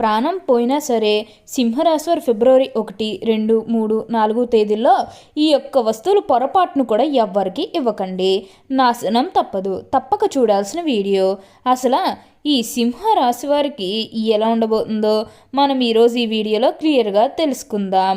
ప్రాణం పోయినా సరే సింహరాశివారు ఫిబ్రవరి ఒకటి రెండు మూడు నాలుగు తేదీల్లో ఈ యొక్క వస్తువులు పొరపాటును కూడా ఎవ్వరికి ఇవ్వకండి. నాశనం తప్పదు. తప్పక చూడాల్సిన వీడియో. అసలు ఈ సింహరాశి వారికి ఎలా ఉండబోతుందో మనం ఈరోజు ఈ వీడియోలో క్లియర్గా తెలుసుకుందాం.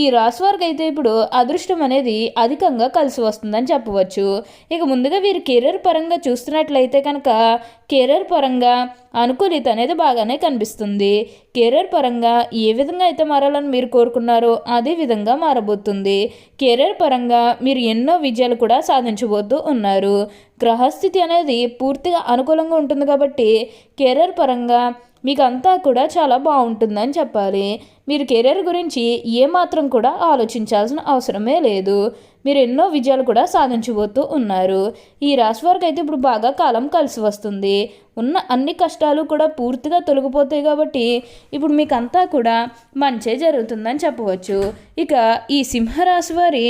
ఈ రాశి వారికి అయితే ఇప్పుడు అదృష్టం అనేది అధికంగా కలిసి వస్తుందని చెప్పవచ్చు. ఇక ముందుగా వీరు కెరీర్ పరంగా చూస్తున్నట్లయితే కనుక కెరీర్ పరంగా అనుకూలిత అనేది బాగానే కనిపిస్తుంది. కెరీర్ పరంగా ఏ విధంగా అయితే మారాలని మీరు కోరుకున్నారో అదే విధంగా మారబోతుంది. కెరీర్ పరంగా మీరు ఎన్నో విజయాలు కూడా సాధించబోతూ ఉన్నారు. గ్రహస్థితి అనేది పూర్తిగా అనుకూలంగా ఉంటుంది కాబట్టి కెరీర్ పరంగా మీకు అంతా కూడా చాలా బాగుంటుందని చెప్పాలి. మీరు కెరీర్ గురించి ఏమాత్రం కూడా ఆలోచించాల్సిన అవసరమే లేదు. మీరు ఎన్నో విజయాలు కూడా సాధించబోతూ ఉన్నారు. ఈ రాశి వారికి అయితే ఇప్పుడు బాగా కాలం కలిసి వస్తుంది. ఉన్న అన్ని కష్టాలు కూడా పూర్తిగా తొలగిపోతాయి కాబట్టి ఇప్పుడు మీకంతా కూడా మంచే జరుగుతుందని చెప్పవచ్చు. ఇక ఈ సింహరాశి వారి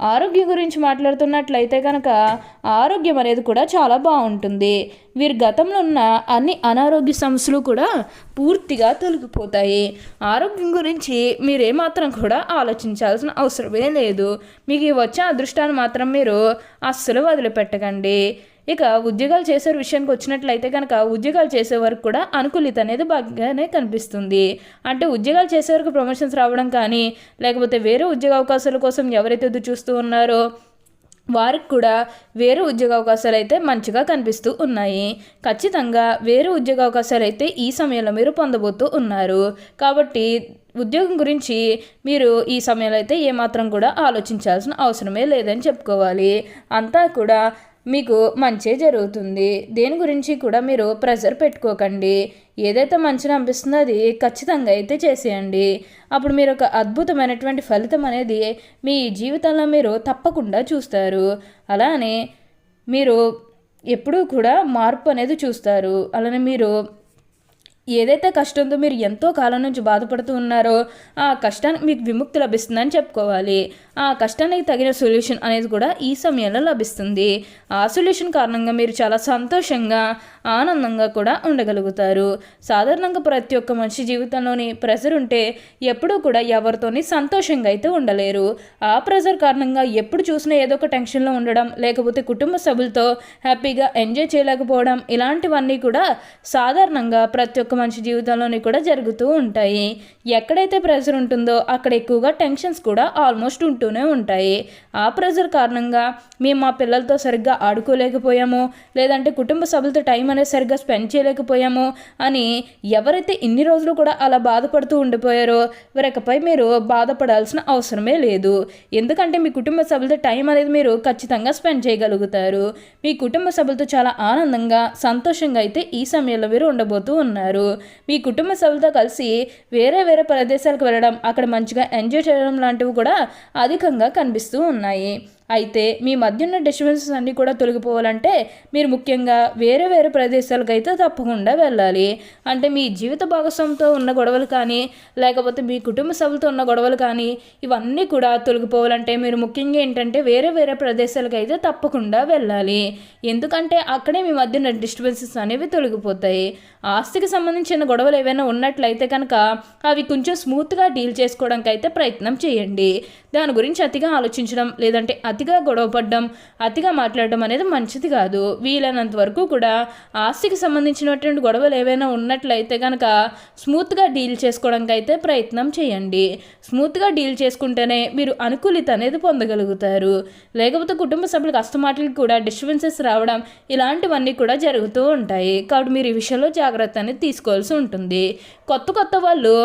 ఆరోగ్యం గురించి మాట్లాడుతున్నట్లయితే కనుక ఆరోగ్యం అనేది కూడా చాలా బాగుంటుంది. వీరి గతంలో ఉన్న అన్ని అనారోగ్య సమస్యలు కూడా పూర్తిగా తొలగిపోతాయి. ఆరోగ్యం గురించి మీరేమాత్రం కూడా ఆలోచించాల్సిన అవసరమే లేదు. మీకు వచ్చే అదృష్టాన్ని మాత్రం మీరు అస్సలు వదిలిపెట్టకండి. ఇక ఉద్యోగాలు చేసే విషయానికి వచ్చినట్లయితే కనుక ఉద్యోగాలు చేసే వరకు కూడా అనుకూలిత అనేది బాగానే కనిపిస్తుంది. అంటే ఉద్యోగాలు చేసే వరకు ప్రమోషన్స్ రావడం కానీ లేకపోతే వేరే ఉద్యోగ అవకాశాల కోసం ఎవరైతే ఎదురు చూస్తూ ఉన్నారో వారికి కూడా వేరే ఉద్యోగ అవకాశాలు అయితే మంచిగా కనిపిస్తూ ఉన్నాయి. ఖచ్చితంగా వేరే ఉద్యోగ అవకాశాలు అయితే ఈ సమయంలో మీరు పొందబోతూ ఉన్నారు. కాబట్టి ఉద్యోగం గురించి మీరు ఈ సమయంలో అయితే ఏమాత్రం కూడా ఆలోచించాల్సిన అవసరమే లేదని చెప్పుకోవాలి. అంతా కూడా మీకు మంచే జరుగుతుంది. దేని గురించి కూడా మీరు ప్రెజర్ పెట్టుకోకండి. ఏదైతే మంచిగా అనిపిస్తుందో అది ఖచ్చితంగా అయితే చేసేయండి. అప్పుడు మీరు ఒక అద్భుతమైనటువంటి ఫలితం అనేది మీ జీవితంలో మీరు తప్పకుండా చూస్తారు. అలానే మీరు ఎప్పుడూ కూడా మార్పు అనేది చూస్తారు. అలానే మీరు ఏదైతే కష్టంతో మీరు ఎంతో కాలం నుంచి బాధపడుతూ ఉన్నారో ఆ కష్టానికి మీకు విముక్తి లభిస్తుందని చెప్పుకోవాలి. ఆ కష్టానికి తగిన సొల్యూషన్ అనేది కూడా ఈ సమయంలో లభిస్తుంది. ఆ సొల్యూషన్ కారణంగా మీరు చాలా సంతోషంగా ఆనందంగా కూడా ఉండగలుగుతారు. సాధారణంగా ప్రతి ఒక్క మనిషి జీవితంలోని ప్రెజర్ ఉంటే ఎప్పుడూ కూడా ఎవరితోని సంతోషంగా అయితే ఉండలేరు. ఆ ప్రెజర్ కారణంగా ఎప్పుడు చూసినా ఏదో ఒక టెన్షన్లో ఉండడం లేకపోతే కుటుంబ సభ్యులతో హ్యాపీగా ఎంజాయ్ చేయలేకపోవడం ఇలాంటివన్నీ కూడా సాధారణంగా ప్రతి ఒక్క మనిషి జీవితంలోని కూడా జరుగుతూ ఉంటాయి. ఎక్కడైతే ప్రెజర్ ఉంటుందో అక్కడ ఎక్కువగా టెన్షన్స్ కూడా ఆల్మోస్ట్ ఉంటూనే ఉంటాయి. ఆ ప్రెజర్ కారణంగా మేము మా పిల్లలతో సరిగ్గా ఆడుకోలేకపోయాము లేదంటే కుటుంబ సభ్యులతో టైం మనం సరిగ్గా స్పెండ్ చేయలేకపోయాము అని ఎవరైతే ఇన్ని రోజులు కూడా అలా బాధపడుతూ ఉండిపోయారో వీరికపై మీరు బాధపడాల్సిన అవసరమే లేదు. ఎందుకంటే మీ కుటుంబ సభ్యులతో టైం అనేది మీరు ఖచ్చితంగా స్పెండ్ చేయగలుగుతారు. మీ కుటుంబ సభ్యులతో చాలా ఆనందంగా సంతోషంగా అయితే ఈ సమయంలో మీరు ఉండబోతూ ఉన్నారు. మీ కుటుంబ సభ్యులతో కలిసి వేరే వేరే ప్రదేశాలకు వెళ్ళడం అక్కడ మంచిగా ఎంజాయ్ చేయడం లాంటివి కూడా అధికంగా కనిపిస్తూ ఉన్నాయి. అయితే మీ మధ్య ఉన్న డిస్టర్బెన్సెస్ అన్నీ కూడా తొలగిపోవాలంటే మీరు ముఖ్యంగా వేరే వేరే ప్రదేశాలకు అయితే తప్పకుండా వెళ్ళాలి. అంటే మీ జీవిత భాగస్వామితో ఉన్న గొడవలు కానీ లేకపోతే మీ కుటుంబ సభ్యులతో ఉన్న గొడవలు కానీ ఇవన్నీ కూడా తొలగిపోవాలంటే మీరు ముఖ్యంగా ఏంటంటే వేరే వేరే ప్రదేశాలకు అయితే తప్పకుండా వెళ్ళాలి. ఎందుకంటే అక్కడే మీ మధ్య ఉన్న డిస్టర్బెన్సెస్ అనేవి తొలగిపోతాయి. ఆస్తికి సంబంధించిన గొడవలు ఏవైనా ఉన్నట్లయితే కనుక అవి కొంచెం స్మూత్గా డీల్ చేసుకోవడానికి అయితే ప్రయత్నం చేయండి. దాని గురించి అతిగా ఆలోచించడం లేదంటే అతిగా గొడవపడడం అతిగా మాట్లాడడం అనేది మంచిది కాదు. వీలైనంత వరకు కూడా ఆస్తికి సంబంధించినటువంటి గొడవలు ఏవైనా ఉన్నట్లయితే కనుక స్మూత్గా డీల్ చేసుకోవడానికి అయితే ప్రయత్నం చేయండి. స్మూత్గా డీల్ చేసుకుంటేనే మీరు అనుకూలిత అనేది పొందగలుగుతారు. లేకపోతే కుటుంబ సభ్యులకు అస్తమాటలకు కూడా డిస్టర్బెన్సెస్ రావడం ఇలాంటివన్నీ కూడా జరుగుతూ ఉంటాయి. కాబట్టి మీరు ఈ విషయంలో జాగ్రత్త అనేది తీసుకోవాల్సి ఉంటుంది. కొత్త కొత్త వాళ్ళు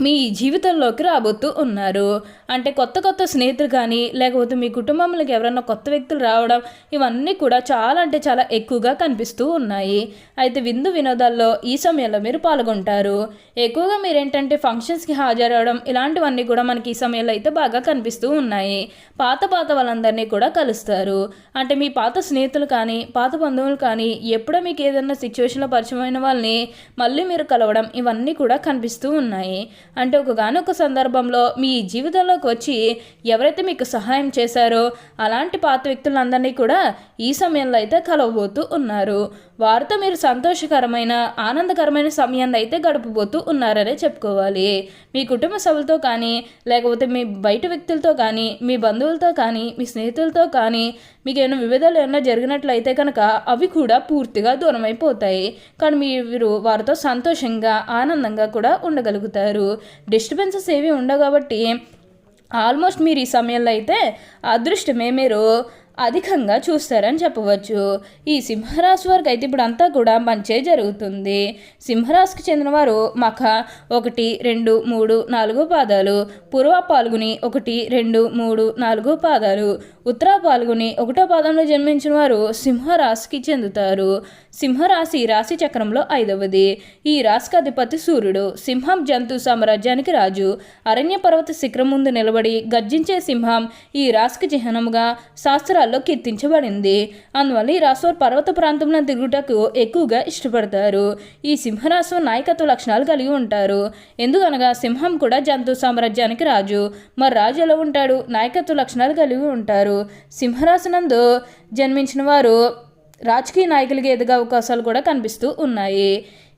మీ జీవితంలోకి రాబోతూ ఉన్నారు. అంటే కొత్త కొత్త స్నేహితులు కానీ లేకపోతే మీ కుటుంబంలోకి ఎవరైనా కొత్త వ్యక్తులు రావడం ఇవన్నీ కూడా చాలా అంటే చాలా ఎక్కువగా కనిపిస్తూ ఉన్నాయి. అయితే విందు వినోదాల్లో ఈ సమయంలో మీరు పాల్గొంటారు. ఎక్కువగా మీరు ఏంటంటే ఫంక్షన్స్కి హాజరవడం ఇలాంటివన్నీ కూడా మనకి ఈ సమయంలో అయితే బాగా కనిపిస్తూ ఉన్నాయి. పాత పాత వాళ్ళందరినీ కూడా కలుస్తారు. అంటే మీ పాత స్నేహితులు కానీ పాత బంధువులు కానీ ఎప్పుడో మీకు ఏదైనా సిచ్యువేషన్లో పరిచయమైన వాళ్ళని మళ్ళీ మీరు కలవడం ఇవన్నీ కూడా కనిపిస్తూ ఉన్నాయి. అంటే ఒకగానొక సందర్భంలో మీ జీవితంలోకి వచ్చి ఎవరైతే మీకు సహాయం చేశారో అలాంటి పాత వ్యక్తులందరినీ కూడా ఈ సమయంలో అయితే కలవబోతూ ఉన్నారు. వారితో మీరు సంతోషకరమైన ఆనందకరమైన సమయాన్ని అయితే గడపబోతూ ఉన్నారనే చెప్పుకోవాలి. మీ కుటుంబ సభ్యులతో కానీ లేకపోతే మీ బయట వ్యక్తులతో కానీ మీ బంధువులతో కానీ మీ స్నేహితులతో కానీ మీకు ఏమైనా వివిధాలు ఏమైనా జరిగినట్లయితే కనుక అవి కూడా పూర్తిగా దూరం అయిపోతాయి కానీ మీరు వారితో సంతోషంగా ఆనందంగా కూడా ఉండగలుగుతారు. డిస్టర్బెన్సెస్ ఏవి ఉండవు కాబట్టి ఆల్మోస్ట్ మీరు ఈ సమయంలో అయితే అదృష్టమే మీరు అధికంగా చూస్తారని చెప్పవచ్చు. ఈ సింహరాశి వారికి అయితే ఇప్పుడు అంతా కూడా మంచే జరుగుతుంది. సింహరాశికి చెందినవారు మఖ ఒకటి రెండు మూడు నాలుగు పాదాలు పూర్వ పాల్గొని ఒకటి రెండు మూడు నాలుగు పాదాలు ఉత్తర పాల్గొని ఒకటో పాదంలో జన్మించిన వారు సింహరాశికి చెందుతారు. సింహరాశి రాశి చక్రంలో ఐదవది. ఈ రాశికి అధిపతి సూర్యుడు. సింహం జంతు సామ్రాజ్యానికి రాజు. అరణ్య పర్వత శిఖరం ముందు నిలబడి గర్జించే సింహం ఈ రాశికి చిహ్నముగా శాస్త్రాల్లో కీర్తించబడింది. అందువల్ల ఈ రాశివారు పర్వత ప్రాంతంలో తిరుగుటకు ఎక్కువగా ఇష్టపడతారు. ఈ సింహరాశి నాయకత్వ లక్షణాలు కలిగి ఉంటారు. ఎందుకనగా సింహం కూడా జంతు సామ్రాజ్యానికి రాజు. మరి రాజు ఎలా ఉంటాడు? నాయకత్వ లక్షణాలు కలిగి ఉంటారు. సింహరాశినందు జన్మించిన వారు రాజకీయ నాయకులకి ఎదిగే అవకాశాలు కూడా కనిపిస్తూ ఉన్నాయి.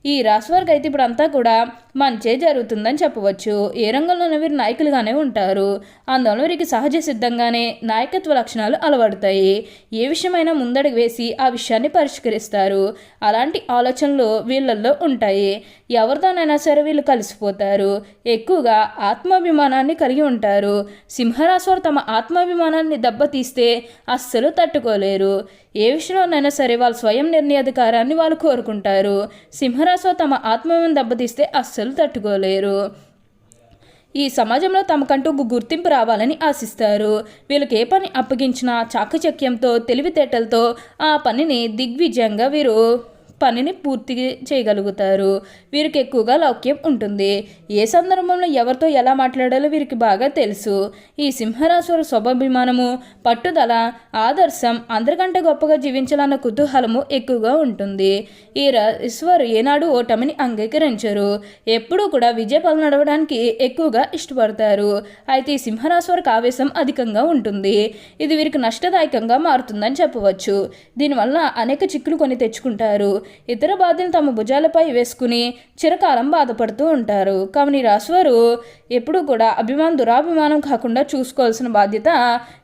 ఈ రాశి వారికి అయితే ఇప్పుడు అంతా కూడా మంచే జరుగుతుందని చెప్పవచ్చు. ఏ రంగంలోనే వీరు నాయకులుగానే ఉంటారు. అందువల్ల వీరికి సహజ సిద్ధంగానే నాయకత్వ లక్షణాలు అలవడతాయి. ఏ విషయమైనా ముందడుగు వేసి ఆ విషయాన్ని పరిష్కరిస్తారు. అలాంటి ఆలోచనలు వీళ్ళల్లో ఉంటాయి. ఎవరితోనైనా సరే వీళ్ళు కలిసిపోతారు. ఎక్కువగా ఆత్మాభిమానాన్ని కలిగి ఉంటారు. సింహరాశి వారు తమ ఆత్మాభిమానాన్ని దెబ్బతీస్తే అస్సలు తట్టుకోలేరు. ఏ విషయంలోనైనా సరే వాళ్ళ స్వయం నిర్ణయాధికారాన్ని వాళ్ళు కోరుకుంటారు. సింహరాశి తమ ఆత్మీయం దెబ్బతీస్తే అస్సలు తట్టుకోలేరు. ఈ సమాజంలో తమకంటూ ఒక గుర్తింపు రావాలని ఆశిస్తారు. వీళ్ళకి ఏ పని అప్పగించినా చాకచక్యంతో తెలివితేటలతో ఆ పనిని దిగ్విజయంగా వీరు పనిని పూర్తి చేయగలుగుతారు. వీరికి ఎక్కువగా లౌక్యం ఉంటుంది. ఏ సందర్భంలో ఎవరితో ఎలా మాట్లాడాలో వీరికి బాగా తెలుసు. ఈ సింహరాశుల స్వభాభిమానము పట్టుదల ఆదర్శం అందరికంటే గొప్పగా జీవించాలన్న కుతూహలము ఎక్కువగా ఉంటుంది. ఈ ఈశ్వరు ఏనాడు ఓటమిని అంగీకరించరు. ఎప్పుడూ కూడా విజయ పలు నడవడానికి ఎక్కువగా ఇష్టపడతారు. అయితే ఈ సింహరాశి వారికి ఆవేశం అధికంగా ఉంటుంది. ఇది వీరికి నష్టదాయకంగా మారుతుందని చెప్పవచ్చు. దీనివల్ల అనేక చిక్కులు కొని తెచ్చుకుంటారు. ఇతర బాధలు తమ భుజాలపై వేసుకుని చిరకాలం బాధపడుతూ ఉంటారు. కావున రాశివారు ఎప్పుడూ కూడా అభిమానం దురాభిమానం కాకుండా చూసుకోవాల్సిన బాధ్యత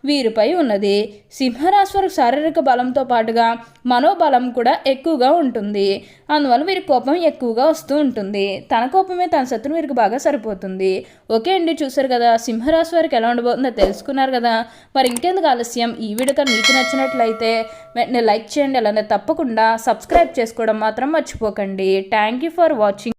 వీరిపై ఉన్నది. సింహరాశివారు శారీరక బలంతో పాటుగా మనోబలం కూడా ఎక్కువగా ఉంటుంది. అందువల్ల వీరి కోపం ఎక్కువగా వస్తూ ఉంటుంది. తన కోపమే తన శత్రువు వీరికి బాగా సరిపోతుంది. ఓకే అండి చూసారు కదా సింహరాశి వారికి ఎలా ఉండబోతుందో తెలుసుకున్నారు కదా. మరి ఇంకెందుకు ఆలస్యం? ఈ వీడియో మీకు నచ్చినట్లయితే వెంటనే లైక్ చేయండి అలానే తప్పకుండా సబ్స్క్రైబ్ చేసుకోవడం మాత్రం మర్చిపోకండి. Thank you for watching